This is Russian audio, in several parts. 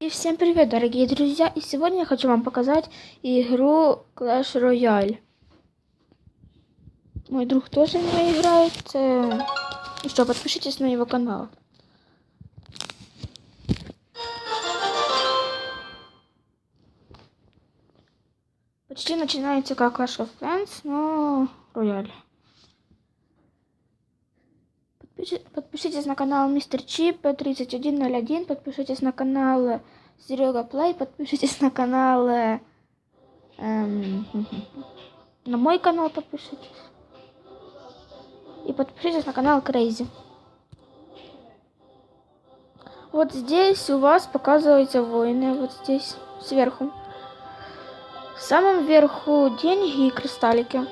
И всем привет, дорогие друзья! И сегодня я хочу вам показать игру Clash Royale. Мой друг тоже в играет. э, Ну что, подпишитесь на его канал. Почти начинается как Clash of Clans, но Royale. Подпиши- Подпишитесь на канал Мистер Чип 3101, подпишитесь на канал Серега Плей, подпишитесь на канал э, эм, на мой канал подпишитесь. И подпишитесь на канал Крейзи. Вот здесь у вас показываются войны, вот здесь сверху. В самом верху деньги и кристаллики.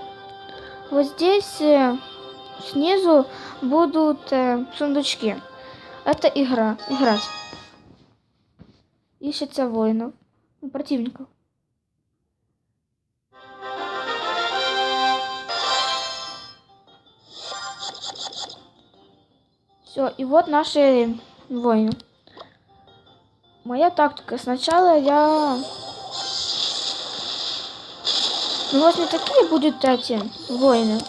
Вот здесь э, снизу будут э, сундучки. Это игра. Играть. Ищется воинов. ну, Противников. Все, и вот наши воины. Моя тактика. Сначала я... Ну, вас не такие будут эти воины.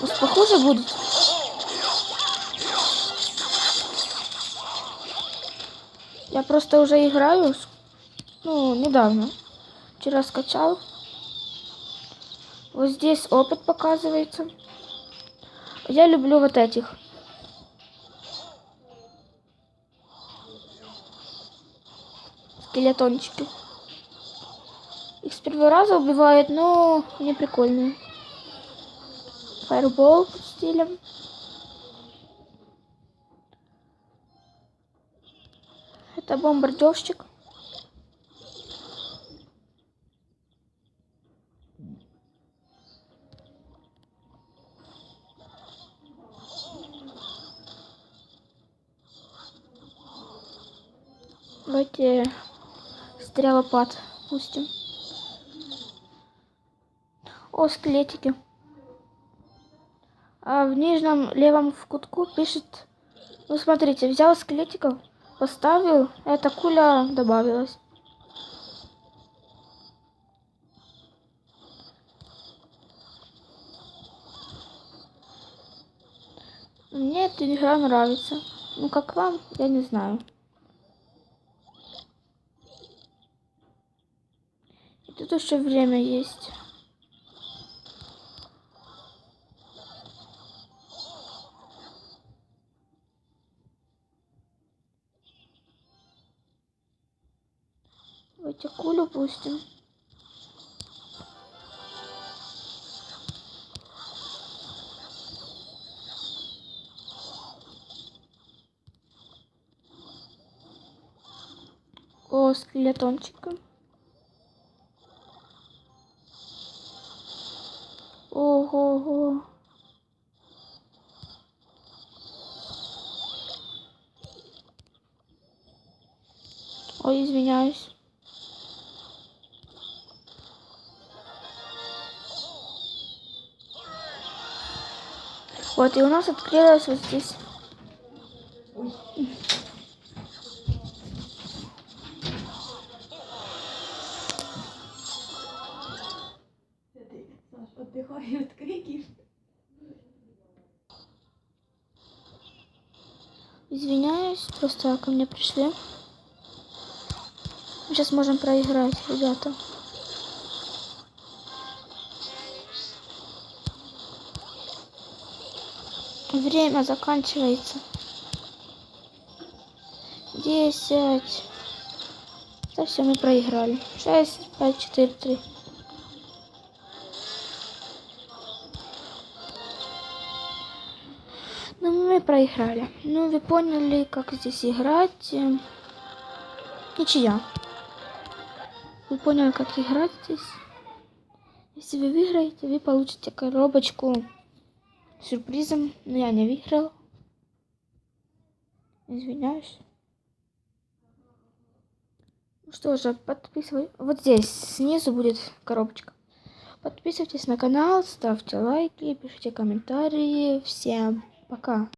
Вас похуже будут. Я просто уже играю, ну, недавно. Вчера скачал. Вот здесь опыт показывается. Я люблю вот этих. Скелетончики. Их с первого раза убивают, но они прикольные. Фаербол стилем. Это бомбардировщик. Давайте стрелопад пустим. О, скелетики. А в нижнем левом в кутку пишет... Ну, смотрите, взял скелетиков, поставил, эта куля добавилась. Мне эта игра нравится. Ну, как вам, я не знаю. И тут еще время есть. Давайте кулю пустим. О, скелетончика. Ого-го. Ой, извиняюсь. Вот, и у нас открылось вот здесь. Отдыхай от криків. Извиняюсь, просто ко мне пришли. Сейчас можем проиграть, ребята. Время заканчивается. Десять. Да все, мы проиграли. Шесть, пять, четыре, три. Ну, мы проиграли. Ну, вы поняли, как здесь играть. Ничья. Вы поняли, как играть здесь. Если вы выиграете, вы получите коробочку сюрпризом. Но я не выиграл. Извиняюсь. Ну что же, подписывайтесь. Вот здесь снизу будет коробочка. Подписывайтесь на канал, ставьте лайки, пишите комментарии. Всем пока.